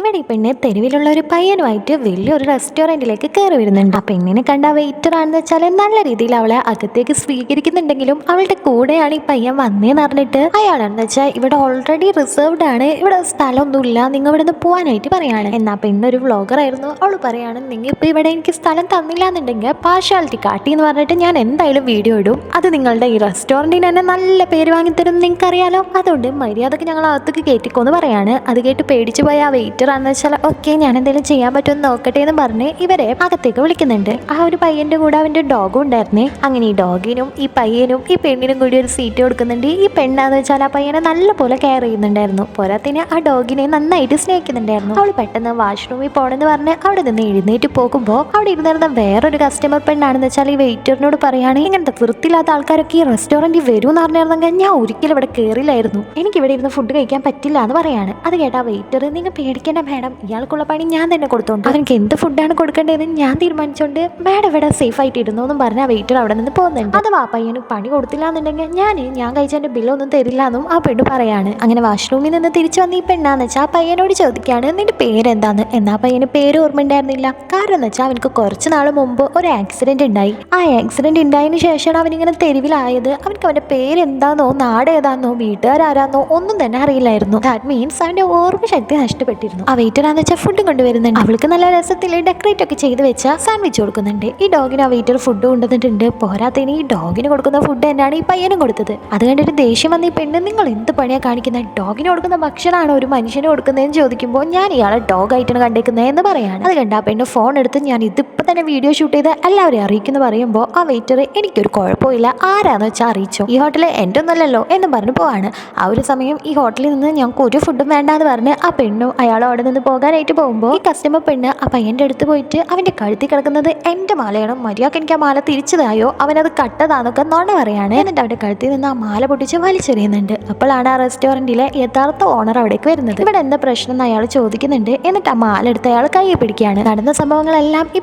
ഇവിടെ ഈ പെണ്ണ് തെരുവിലുള്ള ഒരു പയ്യനുമായിട്ട് വലിയൊരു റെസ്റ്റോറന്റിലേക്ക് കയറി വരുന്നുണ്ട്. ആ പെണ്ണിനെ കണ്ട വെയിറ്റർ ആണെന്ന് വെച്ചാൽ നല്ല രീതിയിൽ അവളെ അകത്തേക്ക് സ്വീകരിക്കുന്നുണ്ടെങ്കിലും അവളുടെ കൂടെയാണ് ഈ പയ്യൻ വന്നേന്ന് പറഞ്ഞിട്ട് അയാളാണെന്ന് വെച്ചാൽ ഇവിടെ ഓൾറെഡി റിസർവ്ഡ് ആണ്. ഇവിടെ സ്ഥലമൊന്നുമില്ല. നിങ്ങൾ ഇവിടെ നിന്ന് പോകാനായിട്ട് പറയാണ്. എന്നാ പെണ്ണ് ഒരു വ്ളോഗർ ആയിരുന്നു. അവൾ പറയാണ് നിങ്ങൾ ഇപ്പോൾ ഇവിടെ എനിക്ക് സ്ഥലം തന്നില്ല എന്നുണ്ടെങ്കിൽ പാർഷ്യാലിറ്റി കാട്ടി എന്ന് പറഞ്ഞിട്ട് ഞാൻ എന്തായാലും വീഡിയോ ഇടും. അത് നിങ്ങളുടെ ഈ റെസ്റ്റോറന്റിന് തന്നെ നല്ല പേര് വാങ്ങിത്തരും നിങ്ങൾക്ക് അറിയാലോ അതുകൊണ്ട് മര്യാദയ്ക്ക് ഞങ്ങൾ അകത്തേക്ക് കയറ്റിക്കോന്ന് പറയാണ്. അത് കേട്ട് പേടിച്ചു പോയ ആ വെയിറ്റർ ആണെന്ന് വെച്ചാൽ ഓക്കെ ഞാൻ എന്തെങ്കിലും ചെയ്യാൻ പറ്റുമെന്ന് നോക്കട്ടെ എന്ന് പറഞ്ഞ് ഇവരെ അകത്തേക്ക് വിളിക്കുന്നുണ്ട്. ആ ഒരു പയ്യന്റെ കൂടെ അവന്റെ ഡോഗും ഉണ്ടായിരുന്നേ. അങ്ങനെ ഈ ഡോഗിനും ഈ പയ്യനും ഈ പെണ്ണിനും കൂടി ഒരു സീറ്റ് കൊടുക്കുന്നുണ്ട്. ഈ പെണ്ണാന്ന് വെച്ചാൽ ആ പയ്യനെ നല്ലപോലെ കെയർ ചെയ്യുന്നുണ്ടായിരുന്നു. പോരാത്തിന് ആ ഡോഗിനെ നന്നായിട്ട് സ്നേഹിക്കുന്നുണ്ടായിരുന്നു. അവൾ പെട്ടെന്ന് വാഷ്റൂമിൽ പോണെന്ന് പറഞ്ഞ് അവിടെ നിന്ന് എഴുന്നേറ്റ് പോകുമ്പോൾ അവിടെ ഇരുന്നിരുന്ന വേറൊരു കസ്റ്റമർ പെണ്ണാണെന്ന് വെച്ചാൽ ഈ വെയിറ്ററിനോട് പറയുകയാണെങ്കിൽ ഇങ്ങനത്തെ വൃത്തിയില്ലാത്ത ആൾക്കാരൊക്കെ ഈ റെസ്റ്റോറന്റിൽ വരും എന്ന് പറഞ്ഞിരുന്നെങ്കിൽ ഞാൻ ഒരിക്കലും ഇവിടെ കയറില്ലായിരുന്നു എനിക്ക് ഇവിടെ ഇരുന്ന് ഫുഡ് കഴിക്കാൻ പറ്റില്ല എന്ന് പറയാണ്. അത് കേട്ടാ വെയിറ്റർ നിങ്ങൾ പേടിക്കേണ്ട മാഡം ഇയാൾക്കുള്ള പണി ഞാൻ തന്നെ കൊടുത്തോണ്ട്. അവർക്ക് എന്ത് ഫുഡാണ് കൊടുക്കേണ്ടതെന്ന് ഞാൻ തീരുമാനിച്ചോണ്ട് മാഡം ഇവിടെ സേഫ് ആയിട്ട് ഇരുന്നു എന്നും പറഞ്ഞ വെയിറ്റർ അവിടെ നിന്ന് പോകുന്നുണ്ട് അത് ആ പയ്യന് പണി കൊടുത്തില്ല എന്നുണ്ടെങ്കിൽ ഞാൻ ഞാൻ കഴിച്ചതിന്റെ ബില്ലൊന്നും തരില്ല എന്നും ആ പെണ്ണ് പറയാണ്. അങ്ങനെ വാഷ്റൂമിൽ നിന്ന് തിരിച്ചു വന്ന ഈ പെണ്ണാന്ന് വെച്ചാൽ ആ പയ്യനോട് ചോദിക്കുകയാണ് നിന്റെ പേരെന്താന്ന്? എന്നാ പയ്യന് പേര് ഓർമ്മ ഉണ്ടായിരുന്നില്ല കാരണം എന്ന് വെച്ചാൽ അവനക്ക് കുറച്ച് നാൾ മുമ്പ് ഒരു ആക്സിഡന്റ് ഉണ്ടായി. ആ ആക്സിഡന്റ് ഉണ്ടായതിനു ശേഷമാണ് അവനിങ്ങനെ തെരുവിലായത്. അവനക്ക് അവന്റെ പേരെന്താന്നോ നാട് ഏതാന്നോ വീട്ടുകാരാരാന്നോ ഒന്നും തന്നെ അറിയില്ലായിരുന്നു. ദാറ്റ് മീൻസ് അവന്റെ ഓർമ്മശക്തി നഷ്ടപ്പെട്ടിരുന്നു. ആ വെയിറ്റർ ആണെന്ന് വെച്ചാൽ ഫുഡ് കൊണ്ടുവരുന്നുണ്ട്. അവൾക്ക് നല്ല രസത്തിൽ ഡെക്കറേറ്റ് ഒക്കെ ചെയ്ത് വെച്ച സാൻഡ്വിച്ച് കൊടുക്കുന്നുണ്ട്. ഈ ഡോഗിന് ആ വെയിറ്റർ ഫുഡ് കൊണ്ടുവന്നിട്ടുണ്ട്. പോരാത്തതിന് ഈ ഡോഗിന് കൊടുക്കുന്ന ഫുഡ് തന്നെയാണ് ഈ പയ്യനും കൊടുത്തത്. അത് കണ്ടിട്ട് ദേഷ്യം വന്ന ഈ പെണ്ണ് നിങ്ങൾ എന്ത് പണിയാണ് കാണിക്കുന്നത് ഡോഗിന് കൊടുക്കുന്ന ഭക്ഷണമാണ് ഒരു മനുഷ്യന് കൊടുക്കുന്നതെന്ന് ചോദിക്കുമ്പോൾ ഞാൻ ഇയാളെ ഡോഗ് ആയിട്ടാണ് കണ്ടേക്കുന്നത് എന്ന് പറയാണ്. അത് കണ്ട ആ പെണ്ണ് ഫോൺ എടുത്ത് ഞാൻ ഇതിപ്പോ തന്നെ വീഡിയോ ഷൂട്ട് ചെയ്ത് എല്ലാവരെയും അറിയിക്കുന്ന പറയുമ്പോൾ ആ വെയിറ്റർ എനിക്കൊരു കുഴപ്പമില്ല. ആരാന്ന് വെച്ചാൽ അറിയിച്ചു? ഈ ഹോട്ടൽ എന്റെ ഒന്നല്ലല്ലോ എന്ന് പറഞ്ഞു പോവാണ്. ആ ഒരു സമയം ഈ ഹോട്ടലിൽ നിന്ന് ഞങ്ങൾക്ക് ഒരു ഫുഡും വേണ്ടാന്ന് പറഞ്ഞ് ആ പെണ്ണും അയാൾ അവിടെ നിന്ന് പോകാനായിട്ട് പോകുമ്പോൾ ഈ കസ്റ്റമർ പെണ്ണ് ആ പയ്യന്റെ അടുത്ത് പോയിട്ട് അവന്റെ കഴുത്തി കിടക്കുന്നത് എന്റെ മാലയാണ്? മര്യാദയ്ക്ക് എനിക്ക് ആ മാല തിരിച്ചതായോ? അവനത് കട്ടതാന്നൊക്കെ നോണ പറയാണ്. എന്നിട്ട് അവന്റെ കഴുത്തിൽ നിന്ന് ആ മാല പൊട്ടിച്ച് വലിച്ചെറിയുന്നുണ്ട്. അപ്പോഴാണ് ആ റെസ്റ്റോറന്റിലെ യഥാർത്ഥ ഓണർ അവിടേക്ക് വരുന്നത്. ഇവിടെ എന്താ പ്രശ്നം എന്ന് അയാൾ ചോദിക്കുന്നുണ്ട്. എന്നിട്ട് ആ മാല എടുത്ത് അയാൾ കൈ പിടിക്കുകയാണ്. നടന്ന സംഭവങ്ങളെല്ലാം ഈ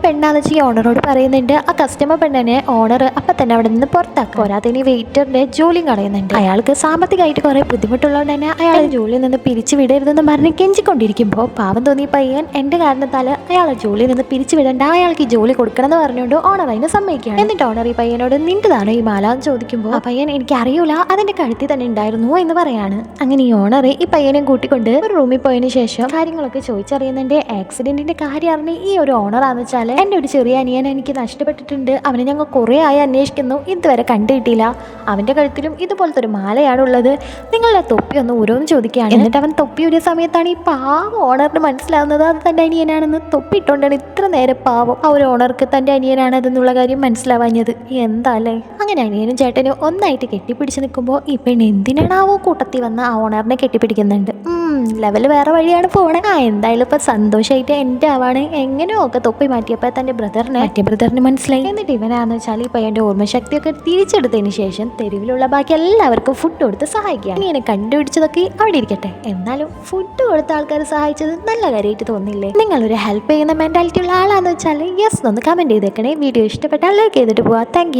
ഈ ഓണറോട് പറയുന്നുണ്ട്. ആ കസ്റ്റമർ പെണ്ണിനെ ഓണർ അപ്പം തന്നെ അവിടെ നിന്ന് പുറത്താക്കും. പോരാത്തതിന് വെയിറ്ററിന്റെ ജോലിയും കളയുന്നുണ്ട്. അയാൾക്ക് സാമ്പത്തികമായിട്ട് കുറേ ബുദ്ധിമുട്ടുള്ളതുകൊണ്ട് തന്നെ അയാൾ ജോലിയിൽ നിന്ന് പിരിച്ചു വിടരുതെന്ന് പറഞ്ഞ് കെഞ്ചിക്കൊണ്ടിരിക്കുമ്പോൾ പാവം തോന്നി പയ്യൻ എന്റെ കാരണത്താൽ അയാളെ ജോലിയിൽ നിന്ന് പിരിച്ചു വിടേണ്ട അയാൾക്ക് ഈ ജോലി കൊടുക്കണം എന്ന് പറഞ്ഞുകൊണ്ട് ഓണർ അതിനെ സമ്മതിക്കുകയാണ്. എന്നിട്ട് ഓണർ ഈ പയ്യനോട് നിന്റേതാണോ ഈ മാല? എന്ന് ചോദിക്കുമ്പോൾ ആ പയ്യൻ എനിക്ക് അറിയൂല അതിന്റെ കഴുത്തിൽ തന്നെ ഉണ്ടായിരുന്നു എന്ന് പറയാണ്. അങ്ങനെ ഈ ഓണർ ഈ പയ്യനെ കൂട്ടിക്കൊണ്ട് ഒരു റൂമിൽ പോയതിന് ശേഷം കാര്യങ്ങളൊക്കെ ചോദിച്ചറിയുന്നുണ്ട് ആക്സിഡന്റിന്റെ കാര്യം അറിഞ്ഞ് ഈ ഒരു ഓണറാന്ന് വെച്ചാൽ എന്റെ ഒരു ചെറിയ അനിയൻ എനിക്ക് നഷ്ടപ്പെട്ടിട്ടുണ്ട് അവനെ ഞങ്ങൾ കുറേ ആയി അന്വേഷിക്കുന്നു ഇതുവരെ കണ്ടുകിട്ടിയില്ല അവന്റെ കഴുത്തിലും ഇതുപോലത്തെ ഒരു മാലയാണുള്ളത് നിങ്ങളുടെ തൊപ്പി ഒന്ന് ഓരോന്ന് ചോദിക്കുകയാണ്. എന്നിട്ട് അവൻ തൊപ്പി ഒരു സമയത്താണ് ഈ പാവം ഓണറിന് മനസ്സിലാവുന്നത് അത് തന്റെ അനിയനാണെന്ന് തൊപ്പിട്ടുകൊണ്ടാണ് ഇത്ര നേരം പാവം ആ ഒരു ഓണർക്ക് തന്റെ അനിയനാണ് അതെന്നുള്ള കാര്യം മനസ്സിലാവാഞ്ഞത്. എന്താല്ലേ? അങ്ങനെ അനിയനും ചേട്ടനും ഒന്നായിട്ട് കെട്ടിപ്പിടിച്ച് നിൽക്കുമ്പോൾ ഈ പെണ്ണ് എന്തിനാണാവോ കൂട്ടത്തിൽ വന്ന് ആ ഓണറിനെ കെട്ടിപ്പിടിക്കുന്നുണ്ട്. ലെവൽ വേറെ വഴിയാണ് പോണേ ആ എന്തായാലും ഇപ്പൊ സന്തോഷമായിട്ട് എന്റെ ആവാണ്. എങ്ങനെയോ ഒക്കെ തൊപ്പി മാറ്റിയപ്പോൾ തന്റെ ബ്രദറിനെ മറ്റേ ബ്രദറിന് മനസ്സിലായി. എന്നിട്ട് ഇവനാന്ന് വെച്ചാൽ ഈ പയ്യന്റെ ഓർമ്മശക്തിയൊക്കെ തിരിച്ചെടുത്തതിന് ശേഷം തെരുവിലുള്ള ബാക്കി എല്ലാവർക്കും ഫുഡ് കൊടുത്ത് സഹായിക്കാം ഇങ്ങനെ കണ്ടുപിടിച്ചതൊക്കെ അവിടെ ഇരിക്കട്ടെ. എന്നാലും ഫുഡ് കൊടുത്ത ആൾക്കാർ സഹായിച്ചത് നല്ല കാര്യമായിട്ട് തോന്നില്ലേ? നിങ്ങൾ ഒരു ഹെൽപ്പ് ചെയ്യുന്ന മെന്റാലിറ്റി ഉള്ള ആളാന്ന് വെച്ചാൽ യെസ് ഒന്ന് കമന്റ് ചെയ്തേക്കണേ. വീഡിയോ ഇഷ്ടപ്പെട്ടാൽ ലൈക്ക് ചെയ്തിട്ട് പോവാം. താങ്ക്